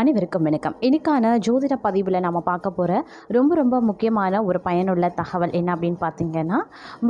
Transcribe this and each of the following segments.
அனைவருக்கும் வணக்கம். இன்றைக்கான ஜோதிட பதிவில் நம்ம பார்க்க போகிற ரொம்ப ரொம்ப முக்கியமான ஒரு பயனுள்ள தகவல் என்ன அப்படின்னு பார்த்தீங்கன்னா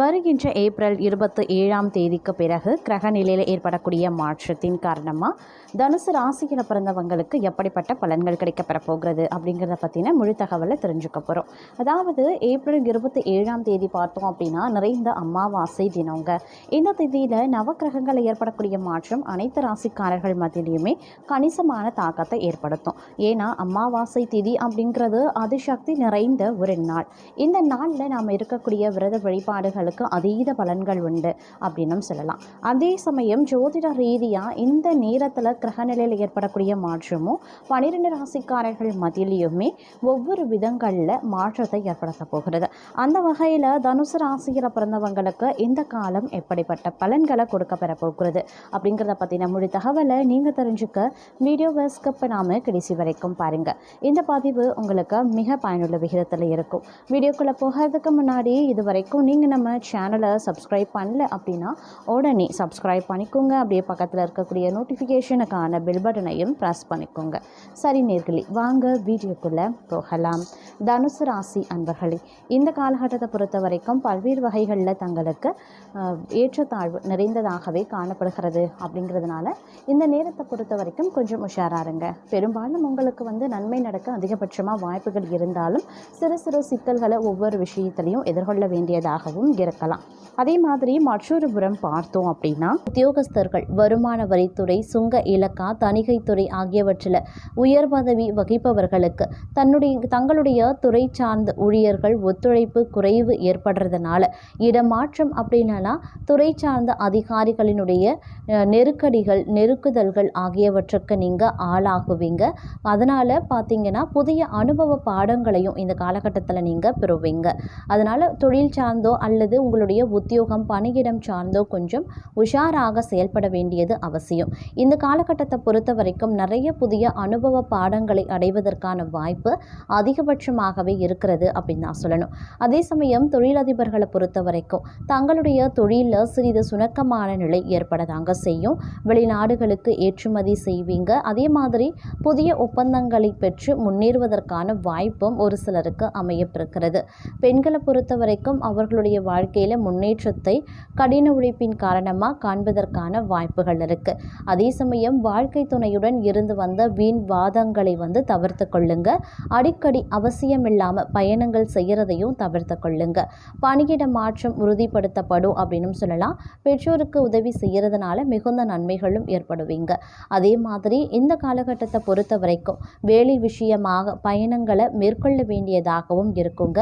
வருகின்ற ஏப்ரல் இருபத்தி ஏழாம் தேதிக்கு பிறகு கிரக நிலையில் ஏற்படக்கூடிய மாற்றத்தின் காரணமாக தனுசு ராசியில் பிறந்தவங்களுக்கு எப்படிப்பட்ட பலன்கள் கிடைக்கப்பெற போகிறது அப்படிங்கிறத பற்றின முழு தகவலை தெரிஞ்சுக்க போகிறோம் அதாவது ஏப்ரல் இருபத்தி ஏழாம் தேதி பார்த்தோம் அப்படின்னா நிறைந்த அமாவாசை தினங்க. இந்த தேதியில் நவக்கிரகங்களில் ஏற்படக்கூடிய மாற்றம் அனைத்து ராசிக்காரர்கள் மத்தியிலையுமே கணிசமான தாக்கத்தை ஏற்படுத்தும். அர்த்தம். ஏன்னா அமாவாசை திதி அப்படிங்கிறது அதிசக்தி நிறைந்த ஒரு நாள். இந்த நாளில் நாம் இருக்கக்கூடிய விரத வழிபாடுகளுக்கு அதீத பலன்கள் உண்டு அப்படின்னும் சொல்லலாம். அதே சமயம் ஜோதிட ரீதியாக இந்த நேரத்தில் கிரகநிலையில் ஏற்படக்கூடிய மாற்றமும் பனிரெண்டு ராசிக்காரர்கள் மத்தியிலையுமே ஒவ்வொரு விதங்களில் மாற்றத்தை ஏற்படுத்த போகிறது. அந்த வகையில் தனுசு ராசியில் பிறந்தவங்களுக்கு இந்த காலம் எப்படிப்பட்ட பலன்களை கொடுக்க பெற போகிறது அப்படிங்கிறத பற்றின முழு தகவலை நீங்கள் தெரிஞ்சுக்க வீடியோவை நாம் பண்ணாமல் கடைசி வரைக்கும் பாருங்கள் இந்த பதிவு உங்களுக்கு மிக பயனுள்ள விகிதத்தில் இருக்கும். வீடியோக்குள்ளே போகிறதுக்கு முன்னாடி இது வரைக்கும் நீங்கள் நம்ம சேனலை சப்ஸ்கிரைப் பண்ணல அப்படின்னா உடனே சப்ஸ்கிரைப் பண்ணிக்கோங்க. அப்படியே பக்கத்தில் இருக்கக்கூடிய நோட்டிஃபிகேஷனுக்கான பெல் பட்டனையும் ப்ரெஸ் பண்ணிக்கோங்க. சரி நேர்களே வாங்க வீடியோக்குள்ளே போகலாம். தனுசு ராசி அன்பர்களே இந்த காலகட்டத்தை பொறுத்த வரைக்கும் பல்வேறு வகைகளில் தங்களுக்கு ஏற்றத்தாழ்வு நிறைந்ததாகவே காணப்படுகிறது அப்படிங்கிறதுனால இந்த நேரத்தை பொறுத்த வரைக்கும் கொஞ்சம் உஷாராருங்க பெரும் பெரும்பாலும் உங்களுக்கு வந்து நன்மை நடக்க அதிகபட்சமாக வாய்ப்புகள் இருந்தாலும் சிறு சிறு சிக்கல்களை ஒவ்வொரு விஷயத்திலையும் எதிர்கொள்ள வேண்டியதாகவும் இருக்கலாம். அதே மாதிரி மற்றொரு புறம் பார்த்தோம் அப்படின்னா உத்தியோகஸ்தர்கள் வருமான வரித்துறை சுங்க இலக்கா தணிகைத்துறை ஆகியவற்றில் உயர் பதவி வகிப்பவர்களுக்கு தன்னுடைய தங்களுடைய துறை சார்ந்த ஊழியர்கள் ஒத்துழைப்பு குறைவு ஏற்படுறதுனால இடமாற்றம் அப்படின்னா துறை சார்ந்த அதிகாரிகளினுடைய நெருக்கடிகள் நெருக்குதல்கள் ஆகியவற்றுக்கு நீங்கள் ஆளாகுவீங்க. அதனால் பார்த்தீங்கன்னா புதிய அனுபவ பாடங்களையும் இந்த காலகட்டத்தில் நீங்கள் பெறுவீங்க. அதனால் தொழில் சார்ந்தோ அல்லது உங்களுடைய உத்தியோகம் பணியிடம் சார்ந்தோ கொஞ்சம் உஷாராக செயல்பட வேண்டியது அவசியம். இந்த காலகட்டத்தை பொறுத்த வரைக்கும் நிறைய புதிய அனுபவ பாடங்களை அடைவதற்கான வாய்ப்பு அதிகபட்சமாகவே இருக்கிறது அப்படின்னு நான் சொல்லணும். அதே சமயம் தொழிலதிபர்களை பொறுத்த வரைக்கும் தங்களுடைய தொழிலில் சிறிது சுணக்கமான நிலை ஏற்படதாங்க செய்யும். வெளிநாடுகளுக்கு ஏற்றுமதி செய்வீங்க. அதே மாதிரி புதிய ஒப்பந்தங்களை பெற்று முன்னேறுவதற்கான வாய்ப்பும் ஒரு சிலருக்கு அமையப்பிருக்கிறது பெண்களை பொறுத்த வரைக்கும் அவர்களுடைய வாழ்க்கையில் முன்னேற்றத்தை கடின உழைப்பின் காரணமாக காண்பதற்கான வாய்ப்புகள் இருக்கு. அதே சமயம் வாழ்க்கை துணையுடன் இருந்து வந்த வீண் வாதங்களை வந்து தவிர்த்து கொள்ளுங்க. அடிக்கடி அவசியம் இல்லாமல் பயணங்கள் செய்கிறதையும் தவிர்த்து கொள்ளுங்க. பணியிட மாற்றம் உறுதிப்படுத்தப்படும் அப்படின்னு சொல்லலாம். பெற்றோருக்கு உதவி செய்கிறதுனால மிகுந்த நன்மைகளும் ஏற்படுவீங்க. அதே மாதிரி இந்த காலகட்டத்தை பொறுத்த வரைக்கும் வேலை விஷயமாக பயணங்களை மேற்கொள்ள வேண்டியதாகவும் இருக்குங்க.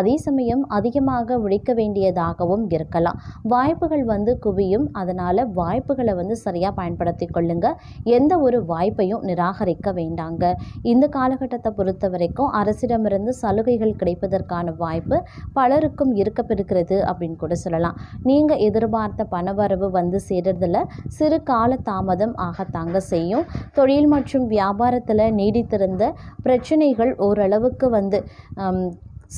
அதே சமயம் அதிகமாக உழைக்க வேண்டியதாகவும் இருக்கலாம். வாய்ப்புகள் வந்து குவியும். அதனால் வாய்ப்புகளை வந்து சரியாக பயன்படுத்தி கொள்ளுங்க. எந்த ஒரு வாய்ப்பையும் நிராகரிக்க வேண்டாங்க. இந்த காலகட்டத்தை பொறுத்த வரைக்கும் அரசிடமிருந்து சலுகைகள் கிடைப்பதற்கான வாய்ப்பு பலருக்கும் இருக்கப்பெறுகிறது அப்படின்னு கூட சொல்லலாம். நீங்கள் எதிர்பார்த்த பணவரவு வந்து சேர்றதில் சிறு கால தாமதம் ஆகத்தாங்க செய்யும். தொழில் மற்றும் வியாபாரத்தில் நீடித்திருந்த பிரச்சனைகள் ஓரளவுக்கு வந்து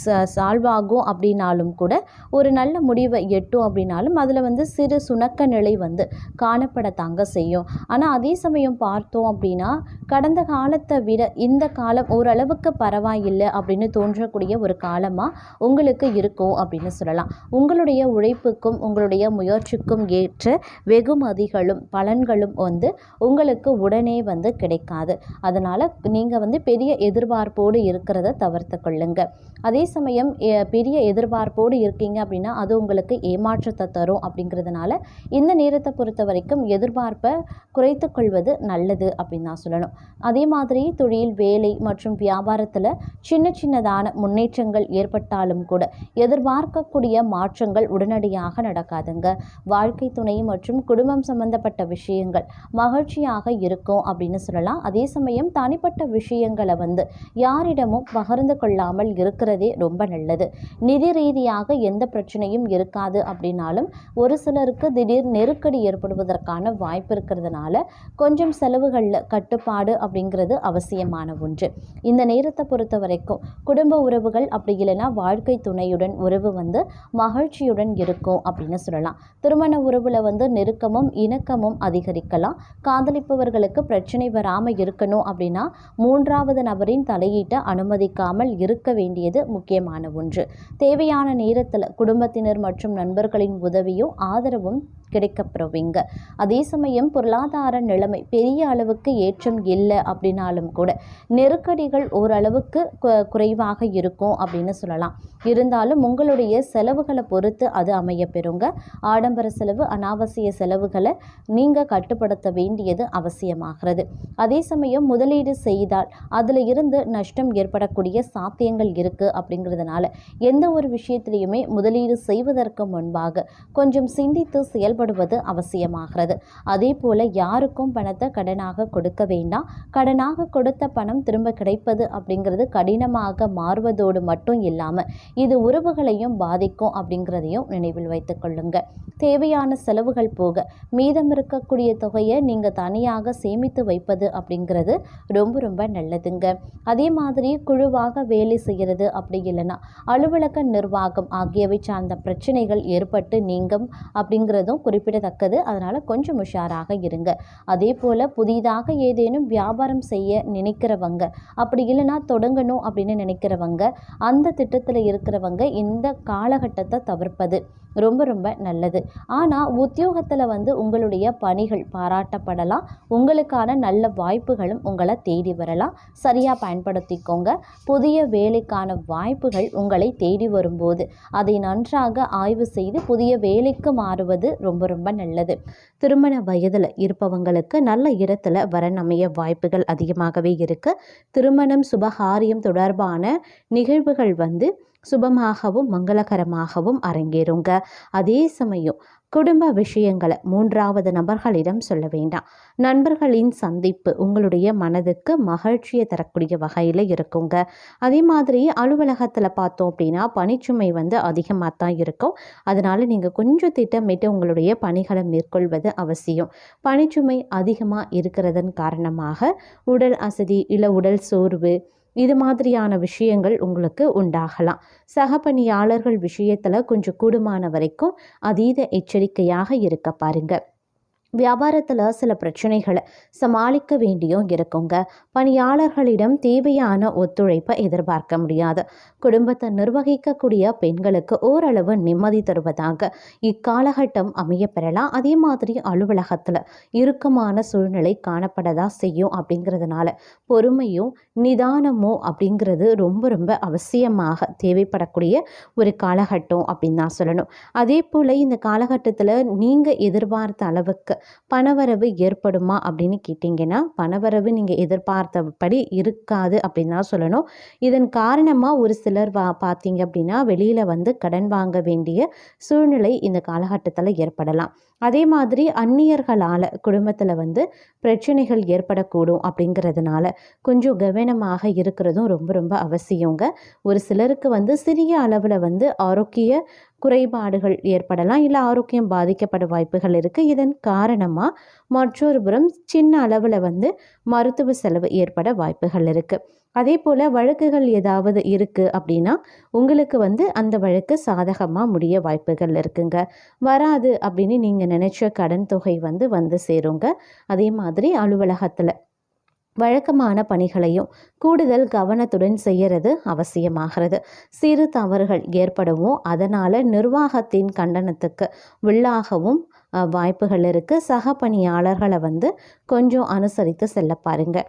ச சால்வ் ஆகும் அப்படின்னாலும் கூட ஒரு நல்ல முடிவை எட்டும் அப்படின்னாலும் அதில் வந்து சிறு சுணக்க நிலை வந்து காணப்படத்தாங்க செய்யும். ஆனால் அதே சமயம் பார்த்தோம் அப்படின்னா கடந்த காலத்தை விட இந்த காலம் ஓரளவுக்கு பரவாயில்லை அப்படின்னு தோன்றக்கூடிய ஒரு காலமாக உங்களுக்கு இருக்கும் அப்படின்னு சொல்லலாம். உங்களுடைய உழைப்புக்கும் உங்களுடைய முயற்சிக்கும் ஏற்ற வெகுமதிகளும் பலன்களும் வந்து உங்களுக்கு உடனே வந்து கிடைக்காது. அதனால் நீங்கள் வந்து பெரிய எதிர்பார்ப்போடு இருக்கிறத தவிர்த்து கொள்ளுங்க. அதே அதே சமயம் பெரிய எதிர்பார்ப்போடு இருக்கீங்க அப்படின்னா அது உங்களுக்கு ஏமாற்றத்தை தரும் அப்படிங்கிறதுனால இந்த நேரத்தை பொறுத்த வரைக்கும் எதிர்பார்ப்பை குறைத்து கொள்வது நல்லது அப்படின்னு தான் சொல்லணும். அதே மாதிரி தொழில் வேலை மற்றும் வியாபாரத்தில் சின்ன சின்னதான முன்னேற்றங்கள் ஏற்பட்டாலும் கூட எதிர்பார்க்கக்கூடிய மாற்றங்கள் உடனடியாக நடக்காதுங்க. வாழ்க்கை துணை மற்றும் குடும்பம் சம்பந்தப்பட்ட விஷயங்கள் மகிழ்ச்சியாக இருக்கும் அப்படின்னு சொல்லலாம். அதே சமயம் தனிப்பட்ட விஷயங்களை வந்து யாரிடமும் பகிர்ந்து கொள்ளாமல் இருக்கிறதே ரொம்ப நல்லது. நிதி ரீதியாக எந்த பிரச்சனையும் இருக்காது அப்படின்னாலும் ஒரு சிலருக்கு திடீர் நெருக்கடி ஏற்படுவதற்கான வாய்ப்பு இருக்கிறதுனால கொஞ்சம் செலவுகளில் கட்டுப்பாடு அப்படிங்கிறது அவசியமான ஒன்று. இந்த நேரத்தை பொறுத்த வரைக்கும் குடும்ப உறவுகள் அப்படி இல்லைன்னா வாழ்க்கை துணையுடன் உறவு வந்து மகிழ்ச்சியுடன் இருக்கும் அப்படின்னு சொல்லலாம். திருமண உறவில் வந்து நெருக்கமும் இணக்கமும் அதிகரிக்கலாம். காதலிப்பவர்களுக்கு பிரச்சனை வராமல் இருக்கணும் அப்படின்னா மூன்றாவது நபரின் தலையீட்டை அனுமதிக்காமல் இருக்க வேண்டியது முக்கியமான ஒன்று. தேவையான நேரத்தில் குடும்பத்தினர் மற்றும் நண்பர்களின் உதவியும் ஆதரவும் கிடைக்கப்பெறுவீங்க அதே சமயம் பொருளாதார நிலைமை பெரிய அளவுக்கு ஏற்றம் இல்லை அப்படின்னாலும் கூட நெருக்கடிகள் ஓரளவுக்கு குறைவாக இருக்கும் அப்படின்னு சொல்லலாம். இருந்தாலும் உங்களுடைய செலவுகளை பொறுத்து அது அமைய பெறுங்க. ஆடம்பர செலவு அனாவசிய செலவுகளை நீங்கள் கட்டுப்படுத்த வேண்டியது அவசியமாகிறது. அதே சமயம் முதலீடு செய்தால் அதில் இருந்து நஷ்டம் ஏற்படக்கூடிய சாத்தியங்கள் இருக்குது அப்படிங்கிறதுனால எந்த ஒரு விஷயத்திலையுமே முதலீடு செய்வதற்கு முன்பாக கொஞ்சம் சிந்தித்து செயல்பட செயல்படுவது அவசியமாகிறது. அதே போல் யாருக்கும் பணத்தை கடனாக கொடுக்க வேண்டாம். கடனாக கொடுத்த பணம் திரும்ப கிடைப்பது அப்படிங்கிறது கடினமாக மாறுவதோடு மட்டும் இல்லாமல் இது உறவுகளையும் பாதிக்கும் அப்படிங்கிறதையும் நினைவில் வைத்துக் கொள்ளுங்க. தேவையான செலவுகள் போக மீதம் இருக்கக்கூடிய தொகையை நீங்கள் தனியாக சேமித்து வைப்பது அப்படிங்கிறது ரொம்ப ரொம்ப நல்லதுங்க. அதே மாதிரி குழுவாக வேலை செய்கிறது அப்படி இல்லைன்னா அலுவலக நிர்வாகம் ஆகியவை சார்ந்த பிரச்சனைகள் ஏற்பட்டு நீங்கும் அப்படிங்கிறதும் குறிப்பிடத்தக்கது. அதனால் கொஞ்சம் உஷாராக இருங்க. அதே போல் புதிதாக ஏதேனும் வியாபாரம் செய்ய நினைக்கிறவங்க அப்படி இல்லைன்னா தொடங்கணும் அப்படின்னு நினைக்கிறவங்க அந்த திட்டத்தில் இருக்கிறவங்க இந்த காலகட்டத்தை தவிர்ப்பது ரொம்ப ரொம்ப நல்லது. ஆனால் உத்தியோகத்தில் வந்து உங்களுடைய பணிகள் பாராட்டப்படலாம். உங்களுக்கான நல்ல வாய்ப்புகளும் உங்களை தேடி வரலாம். சரியாக பயன்படுத்திக்கோங்க. புதிய வேலைக்கான வாய்ப்புகள் உங்களை தேடி வரும்போது அதை நன்றாக ஆய்வு செய்து புதிய வேலைக்கு மாறுவது ரொம்ப ரொம்ப நல்லது. திருமண வயதில் இருப்பவங்களுக்கு நல்ல இடத்துல வரன் அமைய வாய்ப்புகள் அதிகமாகவே இருக்கு. திருமணம் சுபகாரியம் தொடர்பான நிகழ்வுகள் வந்து சுபமாகவும் மங்களகரமாகவும் அரங்கேறுங்க. அதே சமயம் குடும்ப விஷயங்களை மூன்றாவது நபர்களிடம் சொல்ல வேண்டாம். நண்பர்களின் சந்திப்பு உங்களுடைய மனதுக்கு மகிழ்ச்சியை தரக்கூடிய வகையில் இருக்குங்க. அதே மாதிரி அலுவலகத்தில் பார்த்தோம் அப்படின்னா பணிச்சுமை வந்து அதிகமாக தான் இருக்கும். அதனால் நீங்கள் கொஞ்சம் திட்டமிட்டு உங்களுடைய பணிகளை மேற்கொள்வது அவசியம். பணிச்சுமை அதிகமாக இருக்கிறதன் காரணமாக உடல் அசதி இல்லை உடல் சோர்வு இது மாதிரியான விஷயங்கள் உங்களுக்கு உண்டாகலாம். சக பணியாளர்கள் விஷயத்தில் கொஞ்சம் கூடுமான வரைக்கும் அதீத எச்சரிக்கையாக இருக்க பாருங்கள் வியாபாரத்தில் சில பிரச்சனைகளை சமாளிக்க வேண்டியும் இருக்குங்க. பணியாளர்களிடம் தேவையான ஒத்துழைப்பை எதிர்பார்க்க முடியாது. குடும்பத்தை நிர்வகிக்கக்கூடிய பெண்களுக்கு ஓரளவு நிம்மதி தருவதாக இக்காலகட்டம் அமைய பெறலாம். அதே மாதிரி அலுவலகத்தில் இறுக்கமான சூழ்நிலை காணப்படதா செய்யும் அப்படிங்கிறதுனால பொறுமையும் நிதானமும் அப்படிங்கிறது ரொம்ப ரொம்ப அவசியமாக தேவைப்படக்கூடிய ஒரு காலகட்டம் அப்படின்னு தான் சொல்லணும். அதே போல் இந்த காலகட்டத்தில் நீங்கள் எதிர்பார்த்த அளவுக்கு பணவரவு ஏற்படுமா அப்படின்னு கேட்டிங்கன்னா பணவரவு நீங்கள் எதிர்பார்த்தபடி இருக்காது அப்படின்னு தான் சொல்லணும். இதன் காரணமாக ஒரு சிலர் வா பார்த்தீங்க அப்படின்னா வெளியில் வந்து கடன் வாங்க வேண்டிய சூழ்நிலை இந்த காலகட்டத்தில் ஏற்படலாம். அதே மாதிரி அந்நியர்களால் குடும்பத்தில் வந்து பிரச்சனைகள் ஏற்படக்கூடும் அப்படிங்கிறதுனால கொஞ்சம் கவனமாக இருக்கிறதும் ரொம்ப ரொம்ப அவசியங்க. ஒரு சிலருக்கு வந்து சிறிய அளவில் வந்து ஆரோக்கிய குறைபாடுகள் ஏற்படலாம் இல்லை ஆரோக்கியம் பாதிக்கப்பட வாய்ப்புகள் இருக்குது இதன் காரணமாக மற்றொரு புறம் சின்ன அளவில் வந்து மருத்துவ செலவு ஏற்பட வாய்ப்புகள் இருக்குது அதே போல் வழக்குகள் ஏதாவது இருக்குது அப்படின்னா உங்களுக்கு வந்து அந்த வழக்கு சாதகமாக முடிய வாய்ப்புகள் இருக்குங்க. வராது அப்படின்னு நீங்கள் நினச்ச கடன் தொகை வந்து வந்து சேருங்க. அதே மாதிரி அலுவலகத்தில் வழக்கமான பணிகளையும் கூடுதல் கவனத்துடன் செய்யறது அவசியமாகிறது. சிறு தவறுகள் ஏற்படவும் அதனால் நிர்வாகத்தின் கண்டனத்துக்கு உள்ளாகவும் வாய்ப்புகள் இருக்குது சக பணியாளர்களை வந்து கொஞ்சம் அனுசரித்து செல்ல பாருங்கள்